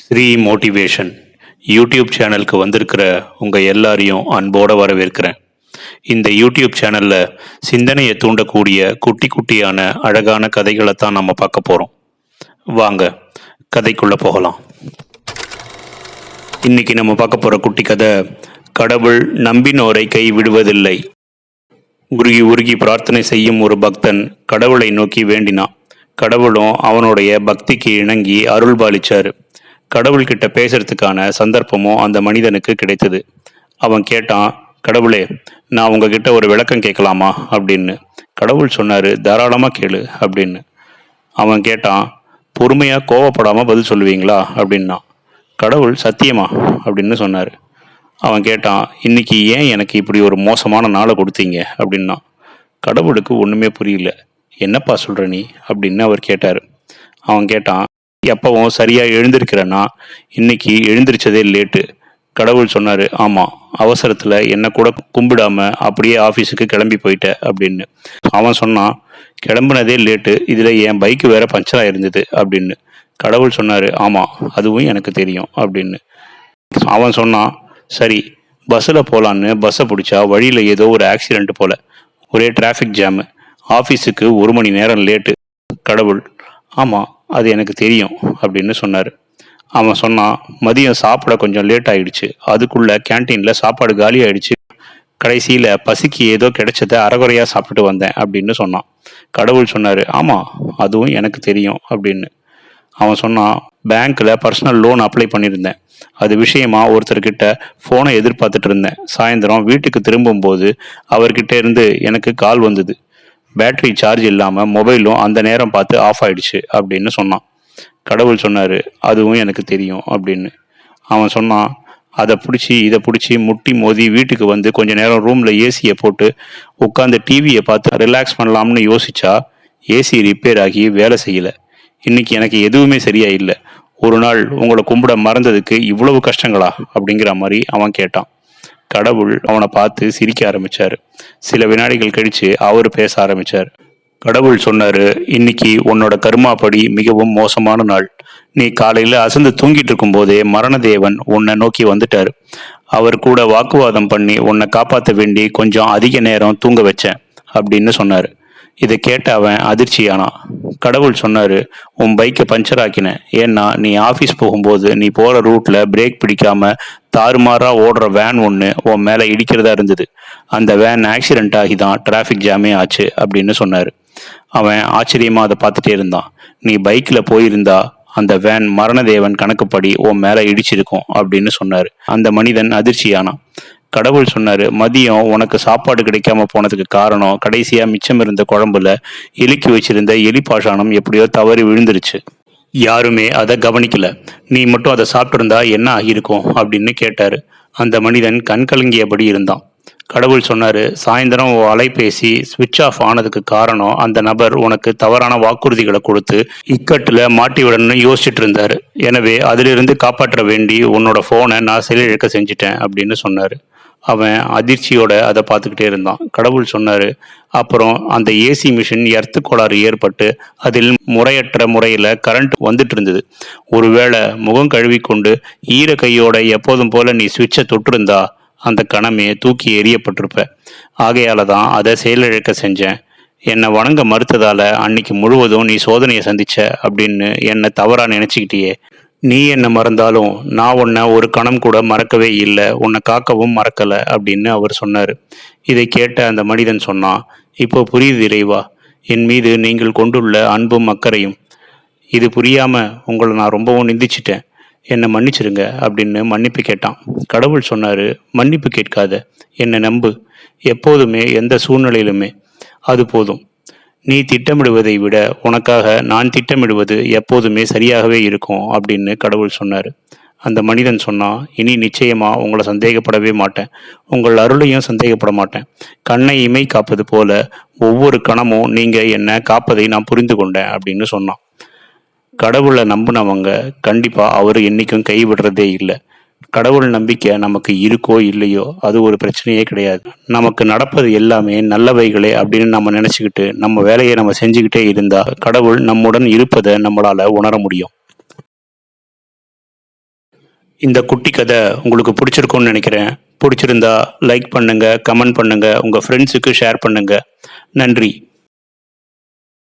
Sri motivation YouTube சேனலுக்கு வந்திருக்கிற உங்கள் எல்லாரையும் அன்போடு வரவேற்கிறேன். இந்த யூடியூப் சேனலில் சிந்தனையை தூண்டக்கூடிய குட்டி குட்டியான அழகான கதைகளை தான் நம்ம பார்க்க போகிறோம் வாங்க கதைக்குள்ளே போகலாம். இன்னைக்கு நம்ம பார்க்க போகிற குட்டி கதை கடவுள் நம்பினோரை கைவிடுவதில்லை. உருகி உருகி பிரார்த்தனை செய்யும் ஒரு பக்தன் கடவுளை நோக்கி வேண்டினான். கடவுளும் அவனுடைய பக்திக்கு இணங்கி அருள் பாலிச்சாரு கடவுள்கிட்ட பேசுறதுக்கான சந்தர்ப்பமும் அந்த மனிதனுக்கு கிடைத்தது. அவன் கேட்டான் கடவுளே நான் உங்ககிட்ட ஒரு விளக்கம் கேட்கலாமா? அப்படின்னு. கடவுள் சொன்னாரு தாராளமாக கேளு அப்படின்னு. அவன் கேட்டான் பொறுமையாக கோவப்படாமல் பதில் சொல்லுவீங்களா? அப்படின்னா. கடவுள் சத்தியமா? அப்படின்னு சொன்னார். அவன் கேட்டான் இன்னைக்கு ஏன் எனக்கு இப்படி ஒரு மோசமான நாளை கொடுத்தீங்க? அப்படின்னா. கடவுளுக்கு ஒன்றுமே புரியல. என்னப்பா சொல்கிற நீ? அப்படின்னு அவர் கேட்டார். அவன் கேட்டான் எப்பவும் சரியாக எழுந்திருக்கிறேன்னா இன்னைக்கு எழுந்திருச்சதே லேட்டு. கடவுள் சொன்னார் ஆமாம் அவசரத்தில் என்னை கூட கும்பிடாம அப்படியே ஆஃபீஸுக்கு கிளம்பி போயிட்ட அப்படின்னு. அவன் சொன்னான் கிளம்புனதே லேட்டு இதில் என் பைக்கு வேற பஞ்சராக இருந்தது அப்படின்னு. கடவுள் சொன்னார் ஆமாம் அதுவும் எனக்கு தெரியும் அப்படின்னு. அவன் சொன்னான் சரி பஸ்ஸில் போகலான்னு பஸ்ஸை பிடிச்சா வழியில் ஏதோ ஒரு ஆக்சிடென்ட் போல ஒரே டிராஃபிக் ஜாமு ஆஃபீஸுக்கு ஒரு மணி நேரம் லேட்டு. கடவுள் ஆமாம் அது எனக்கு தெரியும் அப்படின்னு சொன்னார். அவன் சொன்னான் மதியம் சாப்பிட கொஞ்சம் லேட் ஆயிடுச்சு. அதுக்குள்ள கேன்டீனில் சாப்பாடு காலி ஆயிடுச்சு. கடைசியில் பசிக்கு ஏதோ கிடைச்சதை அறகுறையாக சாப்பிட்டுட்டு வந்தேன் அப்படின்னு சொன்னான். கடவுள் சொன்னார் ஆமாம் அதுவும் எனக்கு தெரியும் அப்படின்னு. அவன் சொன்னான் பேங்க்கில் பர்சனல் லோன் அப்ளை பண்ணியிருந்தேன். அது விஷயமா ஒருத்தர்கிட்ட ஃபோனை எதிர்பார்த்துட்டு இருந்தேன். சாயந்தரம் வீட்டுக்கு திரும்பும்போது அவர்கிட்ட இருந்து எனக்கு கால் வந்தது. பேட்டரி சார்ஜ் இல்லாமல் மொபைலும் அந்த நேரம் பார்த்து ஆஃப் ஆயிடுச்சு அப்படின்னு சொன்னான். கடவுள் சொன்னார் அதுவும் எனக்கு தெரியும் அப்படின்னு. அவன் சொன்னான் அதை பிடிச்சி இதை பிடிச்சி முட்டி மோதி வீட்டுக்கு வந்து கொஞ்ச நேரம் ரூமில் ஏசியை போட்டு உட்காந்து டிவியை பார்த்து ரிலாக்ஸ் பண்ணலாம்னு யோசிச்சா ஏசி ரிப்பேர் ஆகி வேலை செய்யலை. இன்னைக்கு எனக்கு எதுவுமே சரியா இல்லை. ஒரு நாள் உங்களை கும்பிட மறந்ததுக்கு இவ்வளவு கஷ்டங்களா? அப்படிங்கிற மாதிரி அவன் கேட்டான். கடவுள் அவனை பார்த்து சிரிக்க ஆரம்பிச்சாரு. சில வினாடிகள் கழிச்சு அவர் பேச ஆரம்பிச்சார். கடவுள் சொன்னாரு இன்னைக்கு உன்னோட கர்மாப்படி மிகவும் மோசமான நாள். நீ காலையில அசந்து தூங்கிட்டு இருக்கும் போதே மரணதேவன் உன்னை நோக்கி வந்துட்டாரு. அவர் கூட வாக்குவாதம் பண்ணி உன்னை காப்பாற்ற வேண்டி கொஞ்சம் அதிக நேரம் தூங்க வச்சேன் அப்படின்னு சொன்னாரு. இதை கேட்ட அவன் அதிர்ச்சியானான். கடவுள் சொன்னாரு உன் பைக்கை பஞ்சர் ஆக்கினேன் ஏன்னா நீ ஆஃபீஸ் போகும்போது நீ போகிற ரூட்டில் பிரேக் பிடிக்காம தாறுமாறாக ஓடுற வேன் ஒன்று உன் மேலே இடிக்கிறதா இருந்தது. அந்த வேன் ஆக்சிடென்ட் ஆகி தான் டிராஃபிக் ஜாமே ஆச்சு அப்படின்னு சொன்னார். அவன் ஆச்சரியமாக அதை பார்த்துட்டே இருந்தான். நீ பைக்கில் போயிருந்தா அந்த வேன் மரணதேவன் கணக்குப்படி உன் மேலே இடிச்சிருக்கும் அப்படின்னு சொன்னார். அந்த மனிதன் அதிர்ச்சியானான். கடவுள் சொன்னார் மதியம் உனக்கு சாப்பாடு கிடைக்காம போனதுக்கு காரணம் கடைசியாக மிச்சம் இருந்த குழம்புல எலிக்கி வச்சிருந்த எலி பாஷாணம் எப்படியோ தவறி விழுந்துருச்சு. யாருமே அதை கவனிக்கல. நீ மட்டும் அதை சாப்பிட்டுருந்தா என்ன ஆகியிருக்கும்? அப்படின்னு கேட்டார். அந்த மனிதன் கண் கலங்கியபடி இருந்தான். கடவுள் சொன்னார் சாயந்தரம் உன் அலைபேசி சுவிட்ச் ஆஃப் ஆனதுக்கு காரணம் அந்த நபர் உனக்கு தவறான வாக்குறுதிகளை கொடுத்து இக்கட்டில் மாட்டி விடணும்னு யோசிச்சுட்டு இருந்தார். எனவே அதிலிருந்து காப்பாற்ற வேண்டி உன்னோட ஃபோனை நான் செயலிழக்க செஞ்சுட்டேன் அப்படின்னு சொன்னார். அவன் அதிர்ச்சியோட அதை பார்த்துக்கிட்டே இருந்தான். கடவுள் சொன்னார் அப்புறம் அந்த ஏசி மிஷின் எர்த்து கோளாறு ஏற்பட்டு அதில் முறையற்ற முறையில் கரண்ட் வந்துட்டு இருந்தது. ஒருவேளை முகம் கழுவி கொண்டு ஈர கையோட எப்போதும் போல நீ சுவிட்சை தொட்டிருந்தா அந்த கணமே தூக்கி எறியப்பட்டிருப்ப. ஆகையால தான் அதை செயலிழக்க செஞ்சேன். என்னை வணங்க மறுத்ததால அன்னைக்கு முழுவதும் நீ சோதனையை சந்திச்ச அப்படின்னு என்னை தவறாக நினச்சிக்கிட்டியே. நீ என்ன மறந்தாலும் நான் உன்னை ஒரு கணம் கூட மறக்கவே இல்லை உன்னை காக்கவும் மறக்கலை அப்படின்னு அவர் சொன்னார். இதை கேட்ட அந்த மனிதன் சொன்னான் இப்போ புரியுது இறைவா என் மீது நீங்கள் கொண்டுள்ள அன்பும் அக்கறையும். இது புரியாமல் உங்களை நான் ரொம்பவும் நிந்திச்சிட்டேன். என்னை மன்னிச்சிருங்க அப்படின்னு மன்னிப்பு கேட்டான். கடவுள் சொன்னார் மன்னிப்பு கேட்காத என்னை நம்பு. எப்போதுமே எந்த சூழ்நிலையிலுமே. அது போதும். நீ திட்டமிடுவதை விட உனக்காக நான் திட்டமிடுவது எப்போதுமே சரியாகவே இருக்கும் அப்படின்னு கடவுள் சொன்னார். அந்த மனிதன் சொன்னான் இனி நிச்சயமாக உங்களை சந்தேகப்படவே மாட்டேன். உங்கள் அருளையும் சந்தேகப்பட மாட்டேன். கண்ணை இமை காப்பது போல ஒவ்வொரு கணமும் நீங்கள் என்னை காப்பதை நான் புரிந்து கொண்டேன் அப்படின்னு சொன்னான். கடவுளை நம்பினவங்க கண்டிப்பாக அவர் என்றைக்கும் கைவிடுறதே இல்லை. கடவுள் நம்பிக்கை நமக்கு இருக்கோ இல்லையோ அது ஒரு பிரச்சனையே கிடையாது. நமக்கு நடப்பது எல்லாமே நல்லவைகளே அப்படின்னு நம்ம நினச்சிக்கிட்டு நம்ம வேலையை நம்ம செஞ்சுக்கிட்டே இருந்தால் கடவுள் நம்முடன் இருப்பதை நம்மளால் உணர முடியும். இந்த குட்டி கதை உங்களுக்கு பிடிச்சிருக்கும்னு நினைக்கிறேன். பிடிச்சிருந்தா லைக் பண்ணுங்கள் கமெண்ட் பண்ணுங்கள் உங்கள் ஃப்ரெண்ட்ஸுக்கு ஷேர் பண்ணுங்கள் நன்றி.